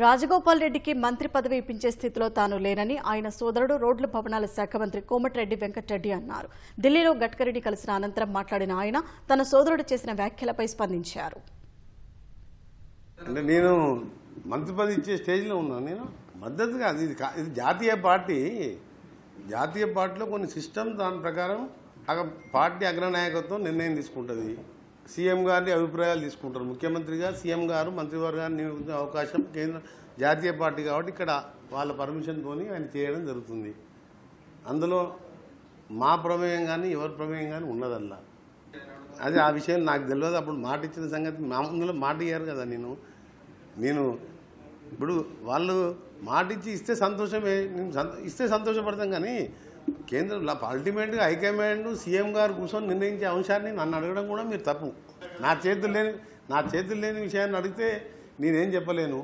రాజగోపాల్ రెడ్డికి మంత్రి పదవి ఇప్పించే స్థితిలో తాను లేనని ఆయన సోదరుడు రోడ్లు భవనాల శాఖ మంత్రి కోమటిరెడ్డి వెంకటరెడ్డి అన్నారు. ఢిల్లీలో గడ్కరెడ్డి కలిసిన అనంతరం మాట్లాడిన ఆయన తన సోదరుడు చేసిన వ్యాఖ్యలపై స్పందించారు. అంటే నేను మంత్రి పదవి ఇచ్చే స్టేజ్లో ఉన్నాను. నేను మద్దతుగా అది ఇది జాతీయ పార్టీ. జాతీయ పార్టీలో కొన్ని సిస్టమ్ దాని ప్రకారం ఆ పార్టీ అగ్రనాయకత్వం నిర్ణయం తీసుకుంటుంది. సీఎం గారిని అభిప్రాయాలు తీసుకుంటారు. ముఖ్యమంత్రిగా సీఎం గారు మంత్రివర్గాన్ని నియమించే అవకాశం కేంద్ర జాతీయ పార్టీ కాబట్టి ఇక్కడ వాళ్ళ పర్మిషన్తోని ఆయన చేయడం జరుగుతుంది. అందులో మా ప్రమేయం కానీ ఎవరి ప్రమేయం కానీ ఉన్నదల్లా. అది ఆ విషయం నాకు తెలియదు. అప్పుడు మాట ఇచ్చిన సంగతి మా మాట ఇయ్యారు కదా నేను. నేను ఇప్పుడు వాళ్ళు మాట ఇచ్చి ఇస్తే సంతోషమే. నేను ఇస్తే సంతోషపడతాం కానీ కేంద్రంలో అల్టిమేట్గా హైకమాండ్ సీఎం గారు కూర్చొని నిర్ణయించే అంశాన్ని నన్ను అడగడం కూడా మీరు తప్పు. నా చేతులు లేని నా చేతులు లేని విషయాన్ని అడిగితే నేనేం చెప్పలేను.